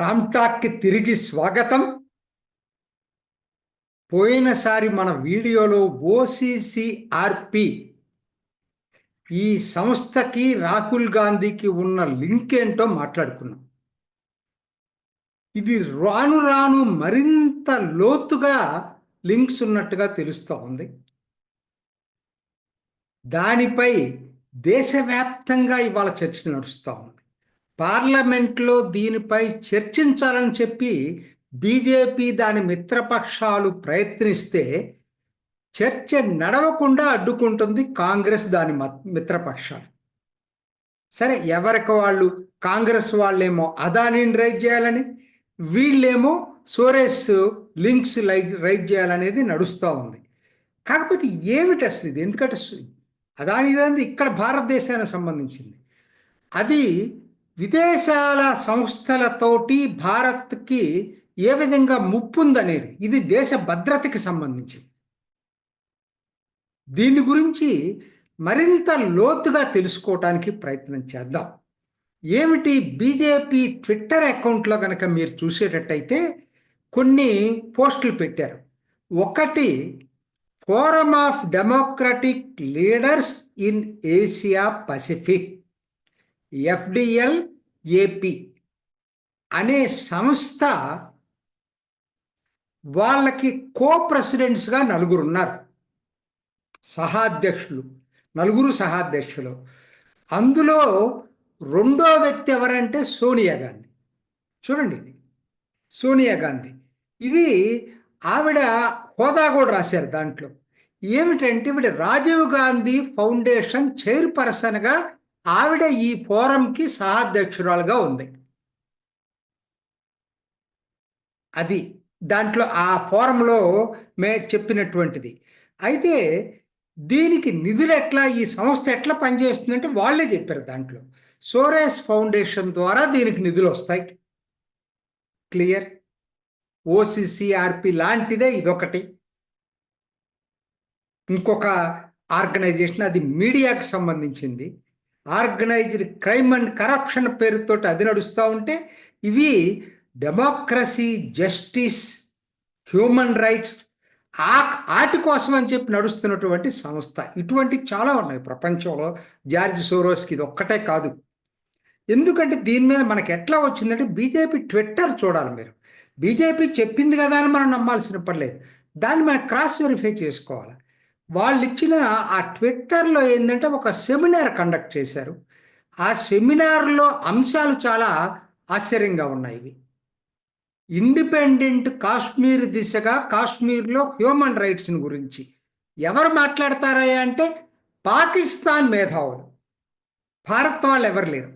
రామ్టాక్కి తిరిగి స్వాగతం. పోయినసారి మన వీడియోలో ఓసిసిఆర్పి ఈ సంస్థకి రాహుల్ గాంధీకి ఉన్న లింక్ ఏంటో మాట్లాడుకున్నాం. ఇది రాను రాను మరింత లోతుగా లింక్స్ ఉన్నట్టుగా తెలుస్తూ ఉంది. దానిపై దేశవ్యాప్తంగా ఇవాళ చర్చ నడుస్తూ ఉంది. పార్లమెంట్లో దీనిపై చర్చించాలని చెప్పి బీజేపీ దాని మిత్రపక్షాలు ప్రయత్నిస్తే చర్చ నడవకుండా అడ్డుకుంటుంది కాంగ్రెస్ దాని మిత్రపక్షాలు. సరే ఎవరికి వాళ్ళు? కాంగ్రెస్ వాళ్ళేమో అదానిని రైజ్ చేయాలని వీళ్ళేమో సోరేస్ లింక్స్ లై రైజ్ చేయాలనేది నడుస్తూ ఉంది. కాకపోతే ఏమిటి అసలు ఇది? ఎందుకంటే అదాని ఇక్కడ భారతదేశానికి సంబంధించింది. అది విదేశాల సంస్థలతోటి భారత్కి ఏ విధంగా ముప్పు ఉందనేది ఇది దేశ భద్రతకి సంబంధించింది. దీని గురించి మరింత లోతుగా తెలుసుకోవటానికి ప్రయత్నం చేద్దాం. ఏమిటి? బీజేపీ ట్విట్టర్ అకౌంట్లో కనుక మీరు చూసేటట్టయితే కొన్ని పోస్టులు పెట్టారు. ఒకటి forum of democratic leaders in Asia Pacific FDL AP అనే సంస్థ వాళ్ళకి కో ప్రెసిడెంట్స్గా నలుగురు ఉన్నారు సహాధ్యక్షులు నలుగురు సహాధ్యక్షులు. అందులో రెండో వ్యక్తి ఎవరంటే సోనియా గాంధీ. చూడండి ఇది. సోనియా గాంధీ. ఇది ఆవిడ హోదా కూడా రాశారు దాంట్లో. ఏమిటంటే ఇవిడ రాజీవ్ గాంధీ ఫౌండేషన్ చైర్పర్సన్గా ఆవిడ ఈ ఫోరంకి సహాధ్యక్షురాలుగా ఉంది. అది దాంట్లో ఆ ఫోరంలో మే చెప్పినటువంటిది. అయితే దీనికి నిధులు ఎట్లా ఈ సంస్థ ఎట్లా పనిచేస్తుందంటే వాళ్ళే చెప్పారు దాంట్లో. సోరేస్ ఫౌండేషన్ ద్వారా దీనికి నిధులు వస్తాయి. క్లియర్? ఓసిసిఆర్పి లాంటిదే ఇదొకటి. ఇంకొక ఆర్గనైజేషన్ అది మీడియాకు సంబంధించింది. ఆర్గనైజ్డ్ క్రైమ్ అండ్ కరప్షన్ పేరుతో అది నడుస్తూ ఉంటే ఇవి డెమోక్రసీ జస్టిస్ హ్యూమన్ రైట్స్ ఆ ఆటి కోసం అని చెప్పి నడుస్తున్నటువంటి సంస్థ. ఇటువంటి చాలా ఉన్నాయి ప్రపంచంలో. జార్జ్ సోరోస్కి ఇది ఒక్కటే కాదు. ఎందుకంటే దీని మీద మనకి ఎట్లా వచ్చిందంటే బీజేపీ ట్విట్టర్ చూడాలి మీరు. బీజేపీ చెప్పింది కదా అని మనం నమ్మాల్సిన పర్లేదు దాన్ని మనం క్రాస్ వెరిఫై చేసుకోవాలి. వాళ్ళు ఇచ్చిన ఆ ట్విట్టర్లో ఏంటంటే ఒక సెమినార్ కండక్ట్ చేశారు. ఆ సెమినార్లో అంశాలు చాలా ఆశ్చర్యంగా ఉన్నాయి ఇండిపెండెంట్ కాశ్మీర్ దిశగా కాశ్మీర్లో హ్యూమన్ రైట్స్ని గురించి. ఎవరు మాట్లాడతారా అంటే పాకిస్తాన్ మేధావులు. భారత్ వాళ్ళు ఎవరు లేరు.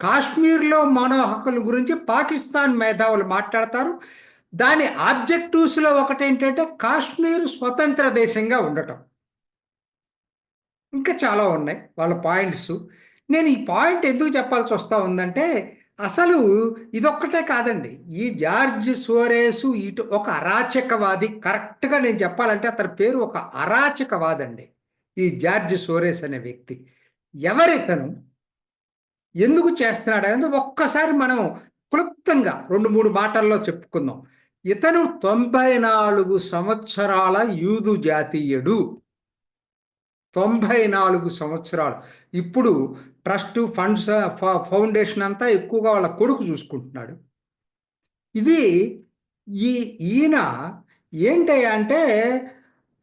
కాశ్మీర్లో మానవ హక్కుల గురించి పాకిస్తాన్ మేధావులు మాట్లాడతారు. దాని ఆబ్జెక్టివ్స్లో ఒకటి ఏంటంటే కాశ్మీర్ స్వతంత్ర దేశంగా ఉండటం. ఇంకా చాలా ఉన్నాయి వాళ్ళ పాయింట్స్. నేను ఈ పాయింట్ ఎందుకు చెప్పాల్సి వస్తూ ఉందంటే అసలు ఇదొక్కటే కాదండి. ఈ జార్జ్ సోరేసు ఇటు ఒక అరాచకవాది కరెక్ట్గా నేను చెప్పాలంటే అతని పేరు ఒక అరాచకవాదండి. ఈ జార్జ్ సోరేస్ అనే వ్యక్తి. ఎవరితను? ఎందుకు చేస్తున్నాడు అనేది ఒక్కసారి మనం క్లుప్తంగా రెండు మూడు మాటల్లో చెప్పుకుందాం. ఇతను తొంభై నాలుగు సంవత్సరాల యూదు జాతీయుడు. తొంభై నాలుగు సంవత్సరాలు. ఇప్పుడు ట్రస్ట్ ఫండ్స్ ఫౌండేషన్ అంతా ఎక్కువగా వాళ్ళ కొడుకు చూసుకుంటున్నాడు. ఇది ఈ ఈయన ఏంటయ్యా అంటే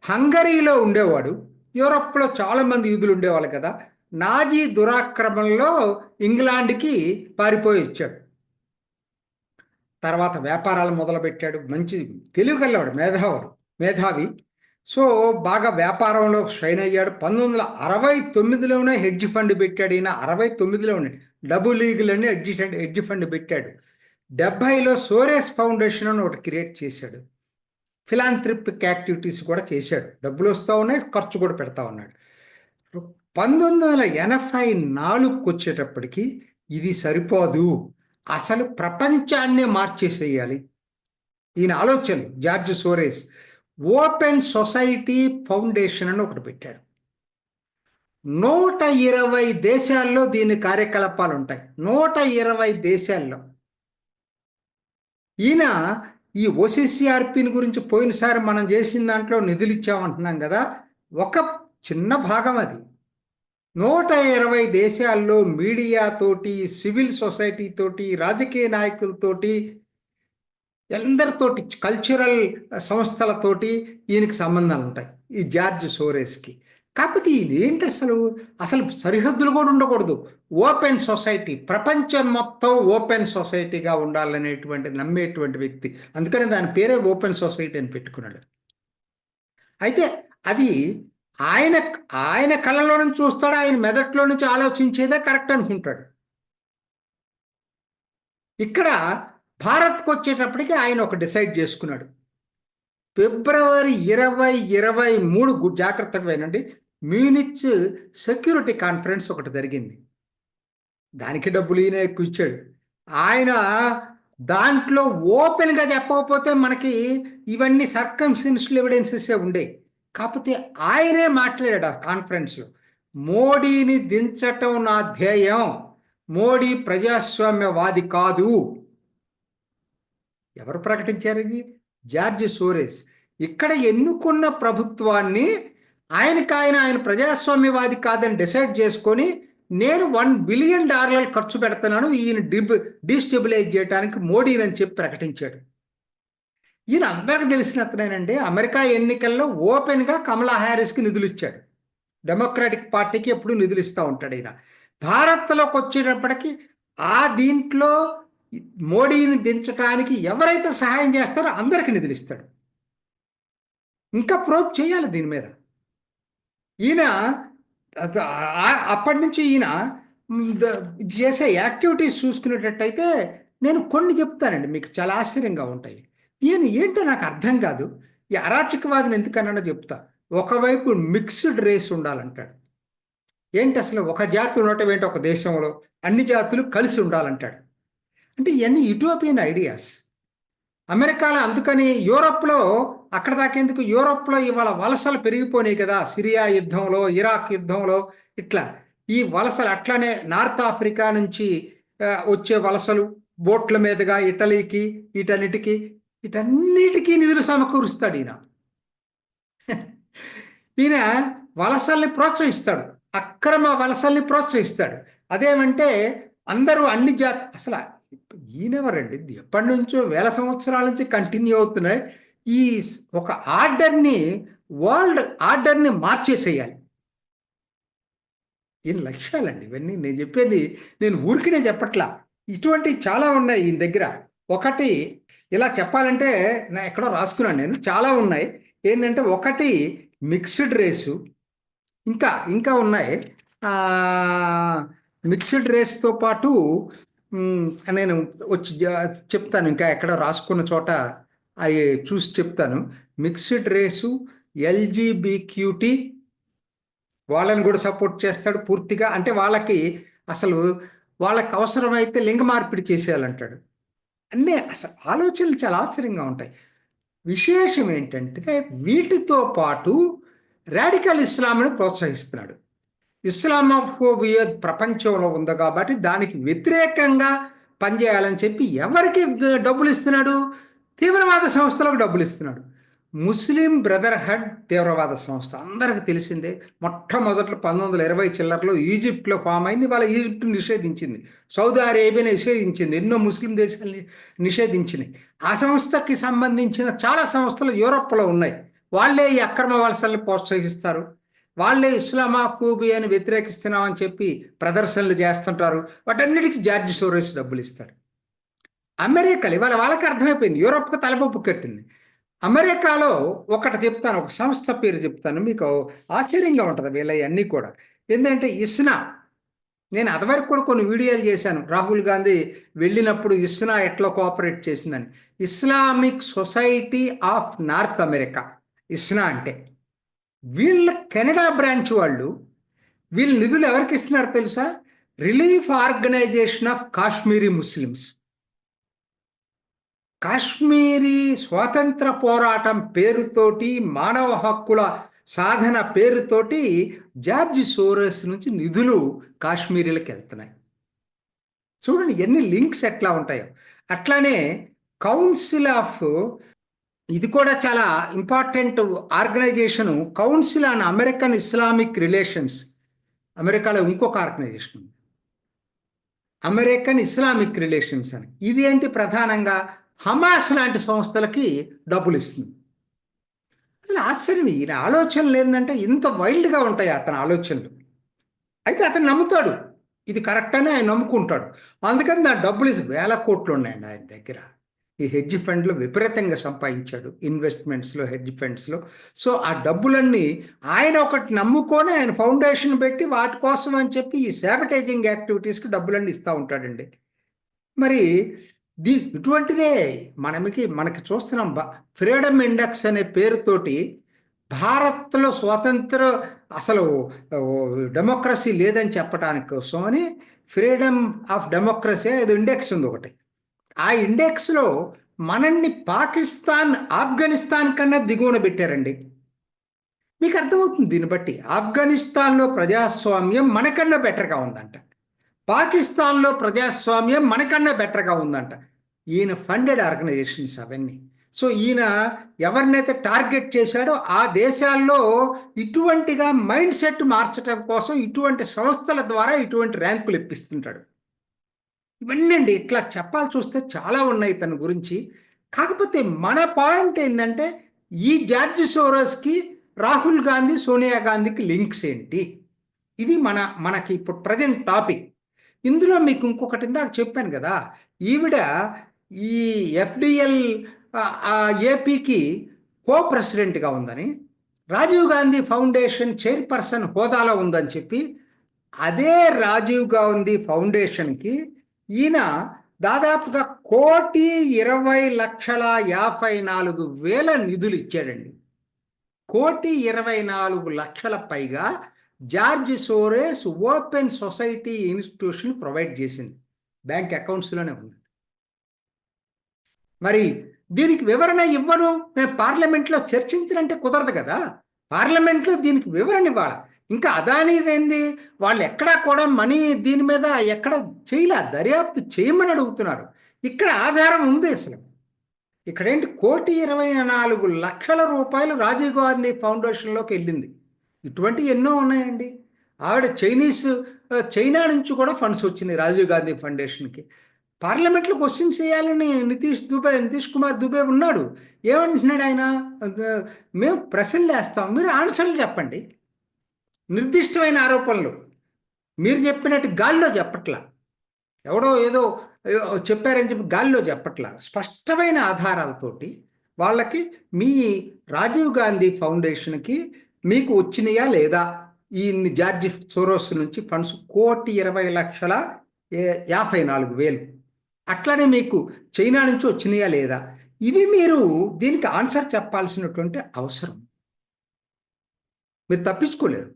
హంగరీలో ఉండేవాడు. యూరప్లో చాలామంది యూదులు ఉండేవాళ్ళు కదా. నాజీ దురాక్రమంలో ఇంగ్లాండ్కి పారిపోయి వచ్చాడు. తర్వాత వ్యాపారాలు మొదలుపెట్టాడు. మంచి తెలివిగలవాడు మేధావుడు మేధావి. సో బాగా వ్యాపారంలో షైన్ అయ్యాడు. పంతొమ్మిది వందల అరవై తొమ్మిదిలోనే హెడ్జ్ ఫండ్ పెట్టాడు. ఈయన అరవై తొమ్మిదిలోనే డబుల్ లీగులని హెడ్జ్ హెడ్జ్ ఫండ్ పెట్టాడు. డెబ్బైలో సోరేస్ ఫౌండేషన్ అని ఒకటి క్రియేట్ చేశాడు. ఫిలాంథ్రిపిక్ యాక్టివిటీస్ కూడా చేశాడు. డబ్బులు వస్తూ ఉన్నాయి ఖర్చు కూడా పెడతా ఉన్నాడు. పంతొమ్మిది వందల ఎనభై నాలుగుకి వచ్చేటప్పటికి ఇది సరిపోదు. అసలు ప్రపంచాన్నే మార్చేసేయాలి. ఈయన ఆలోచనలు George Soros open society foundation అని ఒకటి పెట్టాడు. నూట ఇరవై దేశాల్లో దీని కార్యకలాపాలు ఉంటాయి. నూట ఇరవై దేశాల్లో. ఈయన ఈ ఓసీసీఆర్పిని గురించి పోయినసారి మనం చేసిన దాంట్లో నిధులు ఇచ్చామంటున్నాం కదా. ఒక చిన్న భాగం అది. నూట ఇరవై దేశాల్లో మీడియాతోటి సివిల్ సొసైటీ తోటి రాజకీయ నాయకులతోటి ఎందరితోటి కల్చరల్ సంస్థలతోటి ఈయనకి సంబంధాలు ఉంటాయి. ఈ జార్జ్ సోరేస్కి. కాకపోతే ఈయన ఏంటి అసలు? అసలు సరిహద్దులు కూడా ఉండకూడదు. ఓపెన్ సొసైటీ ప్రపంచం మొత్తం ఓపెన్ సొసైటీగా ఉండాలనేటువంటి నమ్మేటువంటి వ్యక్తి. అందుకని దాని పేరే ఓపెన్ సొసైటీ అని పెట్టుకున్నాడు. అయితే అది ఆయన ఆయన కళ్ళలో నుంచి చూస్తాడు? ఆయన మెదట్లో నుంచి ఆలోచించేదే కరెక్ట్ అనుకుంటాడు ఇక్కడ భారత్కు వచ్చేటప్పటికి ఆయన ఒక డిసైడ్ చేసుకున్నాడు. ఫిబ్రవరి ఇరవై ఇరవై మూడు జాగ్రత్తగా వినండి. మ్యూనిచ్ సెక్యూరిటీ కాన్ఫరెన్స్ ఒకటి జరిగింది. దానికి డబ్బులు ఈయన ఎక్కువ ఇచ్చాడు. ఆయన దాంట్లో ఓపెన్గా చెప్పకపోతే మనకి ఇవన్నీ సర్కంస్టెన్షియల్ ఎవిడెన్సెస్ ఉండేవి కాకపోతే ఆయనే మాట్లాడాడు ఆ కాన్ఫరెన్స్లో మోడీని దించటం నా ధ్యేయం. మోడీ ప్రజాస్వామ్యవాది కాదు. ఎవరు ప్రకటించారు ఇది? George Soros. ఇక్కడ ఎన్నుకున్న ప్రభుత్వాన్ని ఆయనకి ఆయన ఆయన ప్రజాస్వామ్యవాది కాదని డిసైడ్ చేసుకొని నేను వన్ బిలియన్ డాలర్లు ఖర్చు పెడుతున్నాను ఈయన డిబ్ డిస్టెబిలైజ్ చేయడానికి మోడీని చెప్పి ప్రకటించాడు. ఈయన అందరికి తెలిసిన అతనేనండి అమెరికా ఎన్నికల్లో ఓపెన్గా కమలా హ్యారిస్కి నిధులు ఇచ్చాడు డెమోక్రాటిక్ పార్టీకి ఎప్పుడు నిధులు ఇస్తూ ఉంటాడు ఈయన. భారత్లోకి వచ్చేటప్పటికి ఆ దీంట్లో మోడీని దించడానికి ఎవరైతే సహాయం చేస్తారో అందరికి నిధులు ఇస్తాడు ఇంకా ప్రోబ్ చేయాలి దీని మీద. ఈయన అప్పటి నుంచి ఈయన చేసే యాక్టివిటీస్ చూసుకునేటట్టయితే నేను కొన్ని చెప్తానండి మీకు చాలా ఆశ్చర్యంగా ఉంటాయి. ఈయన ఏంటో నాకు అర్థం కాదు. ఈ అరాచకవాదిని ఎందుకన్నాడో చెప్తా. ఒకవైపు మిక్స్డ్ రేస్ ఉండాలంటాడు. ఏంటి అసలు ఒక జాతి ఉండటం ఏంటి ఒక దేశంలో అన్ని జాతులు కలిసి ఉండాలంటాడు. అంటే ఇవన్నీ యూటోపియన్ ఐడియాస్ అమెరికాలో అందుకని యూరోప్లో అక్కడ దాకేందుకు యూరోప్లో ఇవాళ వలసలు పెరిగిపోయినాయి కదా. సిరియా యుద్ధంలో ఇరాక్ యుద్ధంలో ఇట్లా. ఈ వలసలు అట్లానే నార్త్ ఆఫ్రికా నుంచి వచ్చే వలసలు బోట్ల మీదుగా ఇటలీకి వీటన్నిటికీ వీటన్నిటికీ నిధులు సమకూరుస్తాడు ఈయన. ఈయన వలసల్ని ప్రోత్సహిస్తాడు. అక్రమ వలసల్ని ప్రోత్సహిస్తాడు. అదేమంటే అందరూ అన్ని జాతి అసలు ఈయనెవరండి? ఎప్పటి నుంచో వేల సంవత్సరాల నుంచి కంటిన్యూ అవుతున్నాయి. ఈ ఒక ఆర్డర్ని వరల్డ్ ఆర్డర్ని మార్చేసేయాలి. ఈయన లక్ష్యాలండి ఇవన్నీ. నేను చెప్పేది నేను ఊరికినే చెప్పట్లా. ఇటువంటి చాలా ఉన్నాయి ఈయన దగ్గర. ఒకటి ఇలా చెప్పాలంటే నా ఎక్కడో రాసుకున్నాను నేను చాలా ఉన్నాయి. ఏంటంటే ఒకటి మిక్స్డ్ రేసు ఇంకా ఇంకా ఉన్నాయి. మిక్స్డ్ రేస్తో పాటు నేను వచ్చి చెప్తాను ఇంకా ఎక్కడ రాసుకున్న చోట అవి చూసి చెప్తాను. మిక్స్డ్ రేసు ఎల్జీబీక్యూటీ వాళ్ళని కూడా సపోర్ట్ చేస్తాడు పూర్తిగా. అంటే వాళ్ళకి అసలు వాళ్ళకి అవసరమైతే లింగ మార్పిడి చేసేయాలంటాడు. అన్నీ అసలు ఆలోచనలు చాలా ఆశ్చర్యంగా ఉంటాయి. విశేషం ఏంటంటే వీటితో పాటు రాడికల్ ఇస్లాంని ప్రోత్సహిస్తున్నాడు. ఇస్లామోఫోబియా ప్రపంచంలో ఉంది కాబట్టి దానికి వ్యతిరేకంగా పనిచేయాలని చెప్పి ఎవరికి డబ్బులు ఇస్తున్నాడు? తీవ్రవాద సంస్థలకు డబ్బులు ఇస్తున్నాడు. ముస్లిం బ్రదర్హడ్ తీవ్రవాద సంస్థ. అందరికి తెలిసిందే మొట్టమొదట్లో పంతొమ్మిది వందల ఇరవై చిల్లరలో ఈజిప్ట్లో ఫామ్ అయింది. వాళ్ళ ఈజిప్ట్ నిషేధించింది. సౌదీ అరేబియా నిషేధించింది. ఎన్నో ముస్లిం దేశాలు నిషేధించినాయి. ఆ సంస్థకి సంబంధించిన చాలా సంస్థలు యూరోప్లో ఉన్నాయి. వాళ్ళే ఈ అక్రమ వలసల్ని ప్రోత్సహిస్తారు. వాళ్ళే ఇస్లామాఫోబియాని వ్యతిరేకిస్తున్నామని చెప్పి ప్రదర్శనలు చేస్తుంటారు. వాటన్నిటికీ జార్జ్ సోరేస్ డబ్బులు ఇస్తారు అమెరికాలో ఇవాళ వాళ్ళకి అర్థమైపోయింది. యూరోప్కి తలపొప్పు కట్టింది. అమెరికాలో ఒకటి చెప్తాను ఒక సంస్థ పేరు చెప్తాను. మీకు ఆశ్చర్యంగా ఉంటుంది వీళ్ళ అన్నీ కూడా. ఏంటంటే ఇస్నా నేను అదివరకు కూడా కొన్ని వీడియోలు చేశాను. రాహుల్ గాంధీ వెళ్ళినప్పుడు ఇస్నా ఎట్లా కోఆపరేట్ చేసిందని. Islamic society of North America ISNA అంటే. వీళ్ళ కెనడా బ్రాంచ్ వాళ్ళు వీళ్ళ నిధులు ఎవరికి ఇస్తున్నారు తెలుసా? Relief organization of Kashmiri Muslims. Kashmiri స్వాతంత్ర పోరాటం పేరుతోటి మానవ హక్కుల సాధన పేరుతోటి జార్జ్ సోరస్ నుంచి నిధులు కాశ్మీరీలకు వెళ్తున్నాయి. చూడండి ఎన్ని లింక్స్ ఎట్లా ఉంటాయో. అట్లానే కౌన్సిల్ ఆఫ్ ఇది కూడా చాలా important organization council on American Islamic relations. అమెరికాలో ఇంకొక ఆర్గనైజేషన్ ఉంది. అమెరికన్ ఇస్లామిక్ రిలేషన్స్ అని. ఇది ఏంటి ప్రధానంగా? హమాస్ లాంటి సంస్థలకి డబ్బులు ఇస్తుంది అసలు ఆశ్చర్యం ఈయన ఆలోచనలు ఏంటంటే ఇంత వైల్డ్గా ఉంటాయి అతని ఆలోచనలు. అయితే అతను నమ్ముతాడు. ఇది కరెక్ట్ అని ఆయన నమ్ముకుంటాడు. అందుకని నా డబ్బులు వేల కోట్లు ఉన్నాయండి ఆయన దగ్గర. ఈ హెడ్జ్ ఫండ్లో విపరీతంగా సంపాదించాడు ఇన్వెస్ట్మెంట్స్లో హెడ్జ్ ఫండ్స్లో. సో ఆ డబ్బులన్నీ ఆయన ఒకటి నమ్ముకొని ఆయన ఫౌండేషన్ పెట్టి వాటి కోసం అని చెప్పి ఈ శాబటైజింగ్ యాక్టివిటీస్కి డబ్బులన్నీ ఇస్తూ ఉంటాడండి. మరి దీ ఇటువంటిదే మనకి మనకి చూస్తున్నాం ఫ్రీడమ్ ఇండెక్స్ అనే పేరుతోటి భారత్లో స్వాతంత్ర అసలు డెమోక్రసీ లేదని చెప్పడానికి కోసం అని ఫ్రీడమ్ ఆఫ్ డెమోక్రసీ అది ఇండెక్స్ ఉంది ఒకటి. ఆ ఇండెక్స్లో మనల్ని పాకిస్తాన్ ఆఫ్ఘనిస్తాన్ కన్నా దిగువన పెట్టారండి. మీకు అర్థమవుతుంది దీన్ని బట్టి. ఆఫ్ఘనిస్తాన్లో ప్రజాస్వామ్యం మనకన్నా బెటర్గా ఉందంట. పాకిస్తాన్లో ప్రజాస్వామ్యం మనకన్నా బెటర్గా ఉందంట. ఈయన ఫండెడ్ ఆర్గనైజేషన్స్ అవన్నీ. సో ఈయన ఎవరినైతే టార్గెట్ చేశాడో ఆ దేశాల్లో ఇటువంటిగా మైండ్ సెట్ మార్చడం కోసం ఇటువంటి సంస్థల ద్వారా ఇటువంటి ర్యాంకులు ఇప్పిస్తుంటాడు. ఇవన్నీ అండి ఇట్లా చెప్పాల్సి వస్తే చాలా ఉన్నాయి తన గురించి. కాకపోతే మన పాయింట్ ఏంటంటే ఈ జార్జ్ సోరస్కి రాహుల్ గాంధీ సోనియా గాంధీకి లింక్స్ ఏంటి? ఇది మన మనకి ఇప్పుడు ప్రజెంట్ టాపిక్ ఇందులో మీకు ఇంకొకటి ఇందాక చెప్పాను కదా ఈవిడ ఈ ఎఫ్డిఎల్ ఏపీకి కో ప్రెసిడెంట్గా ఉందని రాజీవ్ గాంధీ ఫౌండేషన్ చైర్పర్సన్ హోదాలో ఉందని చెప్పి అదే రాజీవ్ గాంధీ ఫౌండేషన్కి ఈయన దాదాపుగా కోటి ఇరవై లక్షల యాభై నాలుగు వేల నిధులు ఇచ్చాడండి. కోటి ఇరవై నాలుగు లక్షల పైగా George Soros open society institution provide చేసింది. బ్యాంక్ అకౌంట్స్లోనే ఉంది మరి దీనికి వివరణ ఇవ్వను. మేము పార్లమెంట్లో చర్చించినంటే కుదరదు కదా. పార్లమెంట్లో దీనికి వివరణ ఇవ్వాలి. ఇంకా అదానిదేంది వాళ్ళు ఎక్కడా కూడా మనీ దీని మీద ఎక్కడ చేయలే. దర్యాప్తు చేయమని అడుగుతున్నారు. ఇక్కడ ఆధారం ఉంది అసలు. ఇక్కడ ఏంటి కోటి ఇరవై నాలుగు లక్షల రూపాయలు రాజీవ్ గాంధీ ఫౌండేషన్లోకి వెళ్ళింది. ఇటువంటి ఎన్నో ఉన్నాయండి. ఆవిడ చైనీస్ చైనా నుంచి కూడా ఫండ్స్ వచ్చినాయి రాజీవ్ గాంధీ ఫౌండేషన్కి. పార్లమెంట్లో క్వశ్చన్స్ చేయాలని నితీష్ దుబే నితీష్ కుమార్ దుబే ఉన్నాడు. ఏమంటున్నాడు ఆయన? మేము ప్రశ్నలు వేస్తాం. మీరు ఆన్సర్లు చెప్పండి. నిర్దిష్టమైన ఆరోపణలు. మీరు చెప్పినట్టు గాల్లో చెప్పట్లా. ఎవడో ఏదో చెప్పారని చెప్పి గాల్లో చెప్పట్లా. స్పష్టమైన ఆధారాలతోటి వాళ్ళకి మీ రాజీవ్ గాంధీ ఫౌండేషన్కి మీకు వచ్చినాయా లేదా? ఈ జార్జ్ సోరోస్ నుంచి ఫండ్స్ కోటి ఇరవై లక్షల యాభై నాలుగు వేలు. అట్లనే మీకు చైనా నుంచి వచ్చినాయా లేదా? ఇవి మీరు దీనికి ఆన్సర్ చెప్పాల్సినటువంటి అవసరం. మీరు తప్పించుకోలేరు.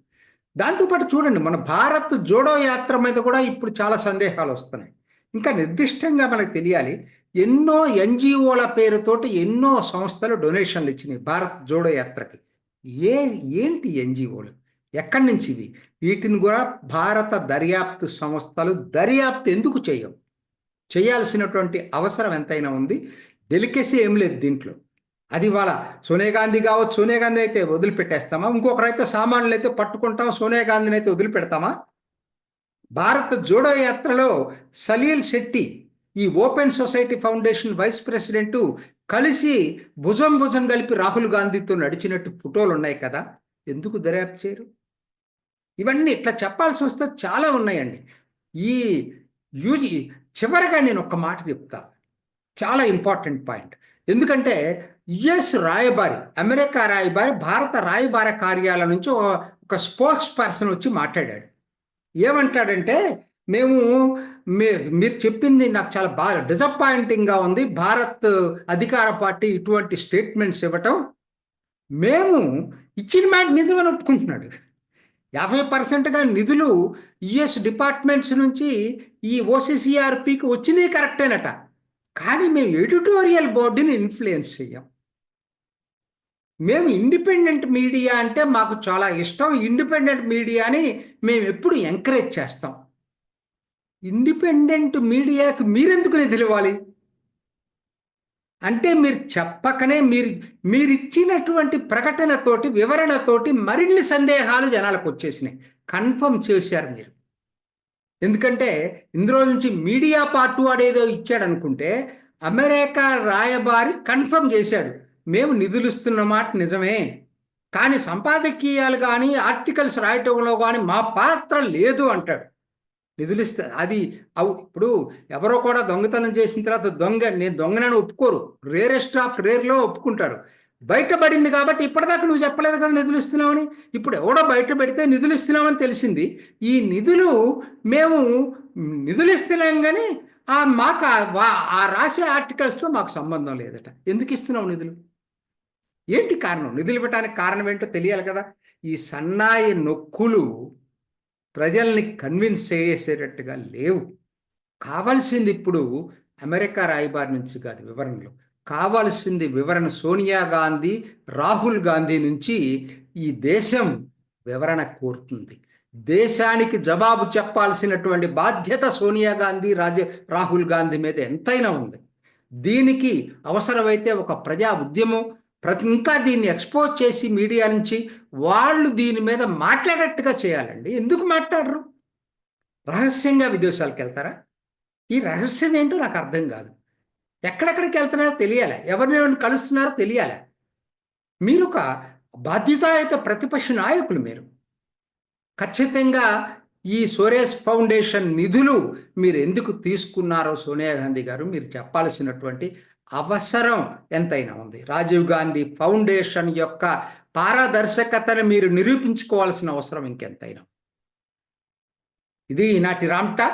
దాంతోపాటు చూడండి మన భారత్ జోడో యాత్ర మీద కూడా ఇప్పుడు చాలా సందేహాలు వస్తున్నాయి. ఇంకా నిర్దిష్టంగా మనకు తెలియాలి ఎన్నో ఎన్జిఓల పేరుతోటి ఎన్నో సంస్థలు డొనేషన్లు ఇచ్చినాయి భారత్ జోడో యాత్రకి. ఏ ఏంటి ఎన్జిఓలు? ఎక్కడి నుంచి ఇవి? వీటిని కూడా భారత దర్యాప్తు సంస్థలు దర్యాప్తు ఎందుకు చేయవు? చేయాల్సినటువంటి అవసరం ఎంతైనా ఉంది. డెలికేసీ ఏం లేదు దీంట్లో. అది వాళ్ళ సోనియా గాంధీ కావచ్చు సోనియా గాంధీ అయితే వదిలిపెట్టేస్తామా? ఇంకొకరైతే సామాన్యులు అయితే పట్టుకుంటాం సోనియా గాంధీని అయితే వదిలిపెడతామా? భారత జోడో యాత్రలో సలీల్ శెట్టి ఈ open society foundation vice president కలిసి భుజం భుజం కలిపి రాహుల్ గాంధీతో నడిచినట్టు ఫోటోలు ఉన్నాయి కదా. ఎందుకు దర్యాప్తు చేయరు? ఇవన్నీ ఇట్లా చెప్పాల్సి వస్తే చాలా ఉన్నాయండి. ఈ యూజీ చివరిగా నేను ఒక మాట చెప్తా. చాలా ఇంపార్టెంట్ పాయింట్. ఎందుకంటే యుఎస్ రాయబారి అమెరికా రాయబారి భారత రాయబార కార్యాలయం నుంచి ఒక స్పోక్స్ పర్సన్ వచ్చి మాట్లాడాడు. ఏమంటాడంటే మేము మీరు చెప్పింది నాకు చాలా బాగా డిసప్పాయింటింగ్గా ఉంది. భారత్ అధికార పార్టీ ఇటువంటి స్టేట్మెంట్స్ ఇవ్వటం మేము ఇచ్చిన మాట నిజమని ఒప్పుకుంటున్నాడు. యాభై పర్సెంట్గా నిధులు యుఎస్ డిపార్ట్మెంట్స్ నుంచి ఈ ఓసీసీఆర్పికి వచ్చినాయి కరెక్టేనట. కానీ మేము ఎడిటోరియల్ బోర్డుని ఇన్ఫ్లుయెన్స్ చెయ్యం. మేము ఇండిపెండెంట్ మీడియా అంటే మాకు చాలా ఇష్టం. ఇండిపెండెంట్ మీడియాని మేము ఎప్పుడు ఎంకరేజ్ చేస్తాం. ఇండిపెండెంట్ మీడియాకి మీరెందుకు తెలివాలి? అంటే మీరు చెప్పకనే మీరు మీరిచ్చినటువంటి ప్రకటనతోటి వివరణతోటి మరిన్ని సందేహాలు జనాలకు వచ్చేసినాయి. కన్ఫర్మ్ చేశారు మీరు. ఎందుకంటే ఇందులో నుంచి మీడియా పార్ట్ వాడేదో ఇచ్చాడు అనుకుంటే అమెరికా రాయబారి కన్ఫర్మ్ చేశాడు. మేము నిధులు ఇస్తున్న మాట నిజమే. కానీ సంపాదకీయాలు కానీ ఆర్టికల్స్ రాయటంలో కానీ మా పాత్ర లేదు అంటాడు. నిధులు ఇస్తా అది ఇప్పుడు ఎవరో కూడా దొంగతనం చేసిన తర్వాత దొంగ నేను దొంగనని ఒప్పుకోరు. రేరెస్ట్ ఆఫ్ రేర్లో ఒప్పుకుంటారు. బయటపడింది కాబట్టి ఇప్పటిదాకా నువ్వు చెప్పలేదు కదా నిధులు ఇస్తున్నామని ఇప్పుడు ఎవడో బయట పెడితే నిధులు ఇస్తున్నామని తెలిసింది. ఈ నిధులు మేము నిధులు ఇస్తున్నాం కానీ ఆ మాకు ఆ రాసే ఆర్టికల్స్తో మాకు సంబంధం లేదట. ఎందుకు ఇస్తున్నావు నిధులు? ఏంటి కారణం? నిధులు పెట్టడానికి కారణం ఏంటో తెలియాలి కదా. ఈ సన్నాయి నొక్కులు ప్రజల్ని కన్విన్స్ చేసేటట్టుగా లేవు. కావాల్సింది ఇప్పుడు అమెరికా రాయబారి నుంచి కాదు వివరణలు. కావాల్సింది వివరణ సోనియా గాంధీ రాహుల్ గాంధీ నుంచి ఈ దేశం వివరణ కోరుతుంది. దేశానికి జవాబు చెప్పాల్సినటువంటి బాధ్యత సోనియా గాంధీ రాజ రాహుల్ గాంధీ మీద ఎంతైనా ఉంది. దీనికి అవసరమైతే ఒక ప్రజా ఉద్యమం ప్రతి ఇంకా దీన్ని ఎక్స్పోజ్ చేసి మీడియా నుంచి వాళ్ళు దీని మీద మాట్లాడేట్టుగా చేయాలండి. ఎందుకు మాట్లాడరు? రహస్యంగా విదేశాలకు వెళ్తారా? ఈ రహస్యం ఏంటో నాకు అర్థం కాదు. ఎక్కడెక్కడికి వెళ్తున్నారో తెలియాలి? ఎవరిని ఎవరిని కలుస్తున్నారో తెలియాలి? మీరు ఒక బాధ్యతాయుత ప్రతిపక్ష నాయకులు మీరు. ఖచ్చితంగా ఈ సోరేస్ ఫౌండేషన్ నిధులు మీరు ఎందుకు తీసుకున్నారో సోనియా గాంధీ గారు మీరు చెప్పాల్సినటువంటి అవసరం ఎంతైనా ఉంది. రాజీవ్ గాంధీ ఫౌండేషన్ యొక్క పారదర్శకతను మీరు నిరూపించుకోవాల్సిన అవసరం ఇంకెంతైనా ఇది ఈనాటి రామ్టా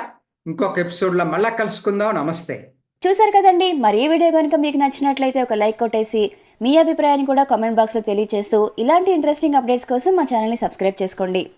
ఇంకొక ఎపిసోడ్లో మళ్ళా కలుసుకుందాం. నమస్తే. చూసారు కదండి. మరి ఈ వీడియో కనుక మీకు నచ్చినట్లయితే ఒక లైక్ కొట్టేసి మీ అభిప్రాయాన్ని కూడా కామెంట్ బాక్స్లో తెలియజేస్తూ ఇలాంటి ఇంట్రెస్టింగ్ అప్డేట్స్ కోసం మా ఛానల్ని సబ్స్క్రైబ్ చేసుకోండి.